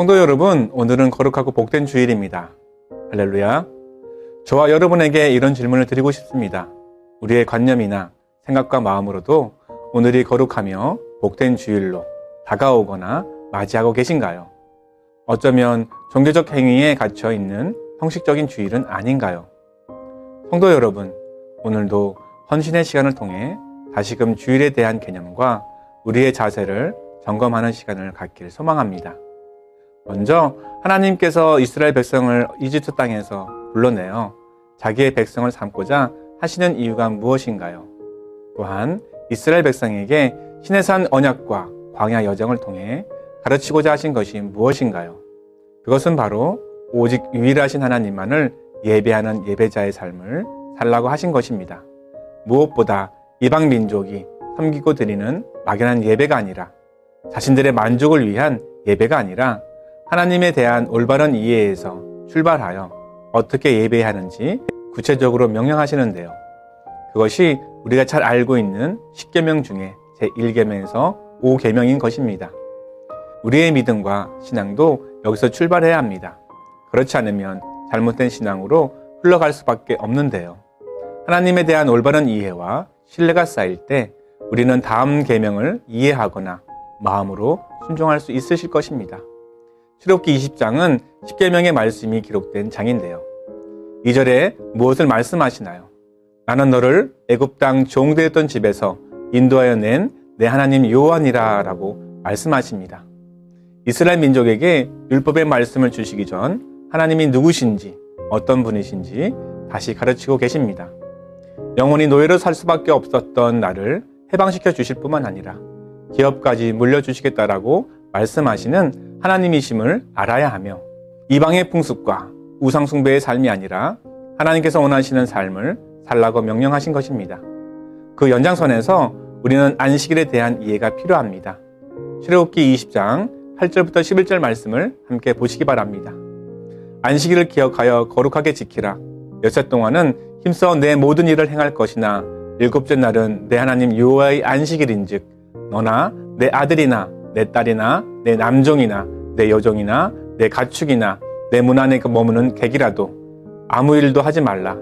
성도 여러분, 오늘은 거룩하고 복된 주일입니다. 할렐루야. 저와 여러분에게 이런 질문을 드리고 싶습니다. 우리의 관념이나 생각과 마음으로도 오늘이 거룩하며 복된 주일로 다가오거나 맞이하고 계신가요? 어쩌면 종교적 행위에 갇혀 있는 형식적인 주일은 아닌가요? 성도 여러분, 오늘도 헌신의 시간을 통해 다시금 주일에 대한 개념과 우리의 자세를 점검하는 시간을 갖길 소망합니다. 먼저 하나님께서 이스라엘 백성을 이집트 땅에서 불러내어 자기의 백성을 삼고자 하시는 이유가 무엇인가요? 또한 이스라엘 백성에게 신해산 언약과 광야 여정을 통해 가르치고자 하신 것이 무엇인가요? 그것은 바로 오직 유일하신 하나님만을 예배하는 예배자의 삶을 살라고 하신 것입니다. 무엇보다 이방 민족이 섬기고 드리는 막연한 예배가 아니라 자신들의 만족을 위한 예배가 아니라 하나님에 대한 올바른 이해에서 출발하여 어떻게 예배하는지 구체적으로 명령하시는데요. 그것이 우리가 잘 알고 있는 10계명 중에 제1계명에서 5계명인 것입니다. 우리의 믿음과 신앙도 여기서 출발해야 합니다. 그렇지 않으면 잘못된 신앙으로 흘러갈 수밖에 없는데요. 하나님에 대한 올바른 이해와 신뢰가 쌓일 때 우리는 다음 계명을 이해하거나 마음으로 순종할 수 있으실 것입니다. 출애굽기 20장은 10계명의 말씀이 기록된 장인데요. 2절에 무엇을 말씀하시나요? 나는 너를 애굽 땅 종되었던 집에서 인도하여 낸 내 하나님 요한이라라고 말씀하십니다. 이스라엘 민족에게 율법의 말씀을 주시기 전 하나님이 누구신지 어떤 분이신지 다시 가르치고 계십니다. 영원히 노예로 살 수밖에 없었던 나를 해방시켜 주실 뿐만 아니라 기업까지 물려주시겠다라고 말씀하시는 하나님이심을 알아야 하며 이방의 풍습과 우상숭배의 삶이 아니라 하나님께서 원하시는 삶을 살라고 명령하신 것입니다. 그 연장선에서 우리는 안식일에 대한 이해가 필요합니다. 출애굽기 20장 8절부터 11절 말씀을 함께 보시기 바랍니다. 안식일을 기억하여 거룩하게 지키라. 여섯 동안은 힘써 내 모든 일을 행할 것이나 일곱째 날은 내 하나님 여호와의 안식일인즉 너나 내 아들이나 내 딸이나 내 남종이나 내 여종이나 내 가축이나 내 문 안에 그 머무는 객이라도 아무 일도 하지 말라.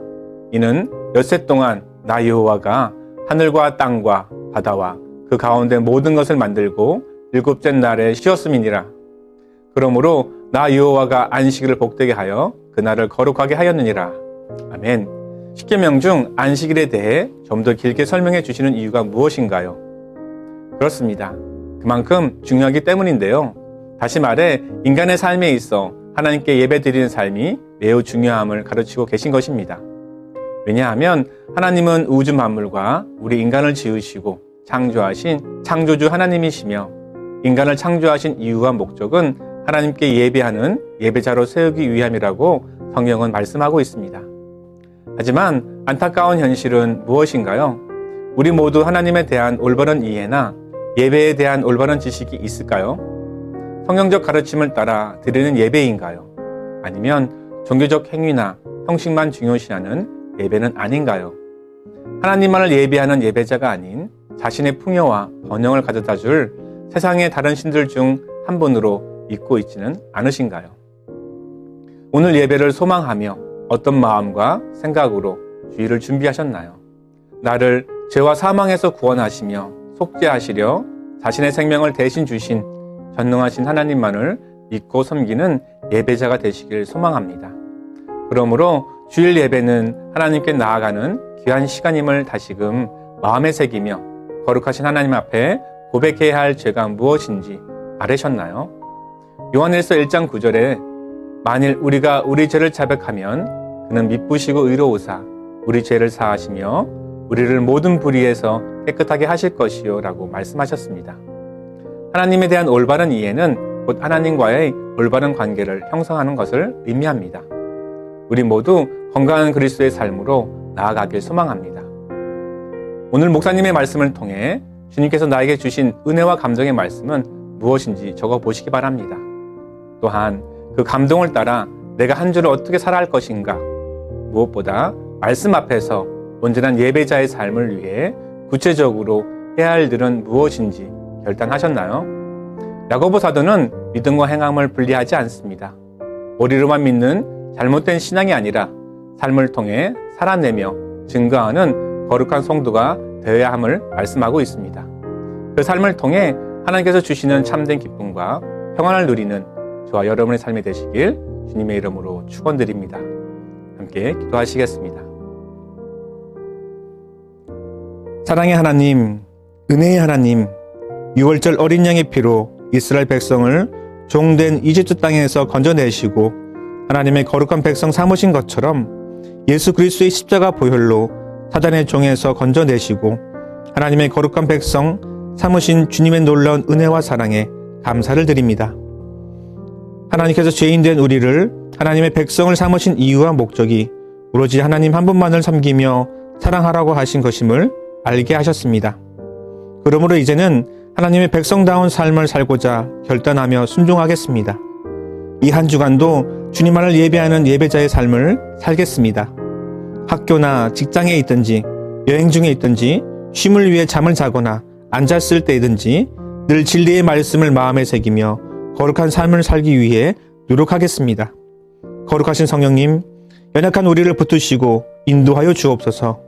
이는 엿새 동안 나 여호와가 하늘과 땅과 바다와 그 가운데 모든 것을 만들고 일곱째 날에 쉬었음이니라. 그러므로 나 여호와가 안식일을 복되게 하여 그날을 거룩하게 하였느니라. 아멘. 십계명 중 안식일에 대해 좀 더 길게 설명해 주시는 이유가 무엇인가요? 그렇습니다. 그만큼 중요하기 때문인데요. 다시 말해 인간의 삶에 있어 하나님께 예배드리는 삶이 매우 중요함을 가르치고 계신 것입니다. 왜냐하면 하나님은 우주 만물과 우리 인간을 지으시고 창조하신 창조주 하나님이시며 인간을 창조하신 이유와 목적은 하나님께 예배하는 예배자로 세우기 위함이라고 성경은 말씀하고 있습니다. 하지만 안타까운 현실은 무엇인가요? 우리 모두 하나님에 대한 올바른 이해나 예배에 대한 올바른 지식이 있을까요? 성경적 가르침을 따라 드리는 예배인가요? 아니면 종교적 행위나 형식만 중요시하는 예배는 아닌가요? 하나님만을 예배하는 예배자가 아닌 자신의 풍요와 번영을 가져다 줄 세상의 다른 신들 중 한 분으로 믿고 있지는 않으신가요? 오늘 예배를 소망하며 어떤 마음과 생각으로 주의를 준비하셨나요? 나를 죄와 사망에서 구원하시며 속죄하시려 자신의 생명을 대신 주신 전능하신 하나님만을 믿고 섬기는 예배자가 되시길 소망합니다. 그러므로 주일 예배는 하나님께 나아가는 귀한 시간임을 다시금 마음에 새기며 거룩하신 하나님 앞에 고백해야 할 죄가 무엇인지 알으셨나요? 요한일서 1장 9절에 만일 우리가 우리 죄를 자백하면 그는 미쁘시고 의로우사 우리 죄를 사하시며 우리를 모든 불의에서 깨끗하게 하실 것이요 라고 말씀하셨습니다. 하나님에 대한 올바른 이해는 곧 하나님과의 올바른 관계를 형성하는 것을 의미합니다. 우리 모두 건강한 그리스도의 삶으로 나아가길 소망합니다. 오늘 목사님의 말씀을 통해 주님께서 나에게 주신 은혜와 감정의 말씀은 무엇인지 적어 보시기 바랍니다. 또한 그 감동을 따라 내가 한 주를 어떻게 살아야 할 것인가 무엇보다 말씀 앞에서 온전한 예배자의 삶을 위해 구체적으로 해야 할 일은 무엇인지 결단하셨나요? 야고보 사도는 믿음과 행함을 분리하지 않습니다. 머리로만 믿는 잘못된 신앙이 아니라 삶을 통해 살아내며 증거하는 거룩한 성도가 되어야 함을 말씀하고 있습니다. 그 삶을 통해 하나님께서 주시는 참된 기쁨과 평안을 누리는 저와 여러분의 삶이 되시길 주님의 이름으로 축원드립니다. 함께 기도하시겠습니다. 사랑의 하나님, 은혜의 하나님, 6월절 어린 양의 피로 이스라엘 백성을 종된 이집트 땅에서 건져내시고 하나님의 거룩한 백성 삼으신 것처럼 예수 그리스도의 십자가 보혈로 사단의 종에서 건져내시고 하나님의 거룩한 백성 삼으신 주님의 놀라운 은혜와 사랑에 감사를 드립니다. 하나님께서 죄인된 우리를 하나님의 백성을 삼으신 이유와 목적이 오로지 하나님 한 분만을 섬기며 사랑하라고 하신 것임을 알게 하셨습니다. 그러므로 이제는 하나님의 백성다운 삶을 살고자 결단하며 순종하겠습니다. 이 한 주간도 주님만을 예배하는 예배자의 삶을 살겠습니다. 학교나 직장에 있든지 여행 중에 있든지 쉼을 위해 잠을 자거나 앉았을 때이든지 늘 진리의 말씀을 마음에 새기며 거룩한 삶을 살기 위해 노력하겠습니다. 거룩하신 성령님, 연약한 우리를 붙드시고 인도하여 주옵소서.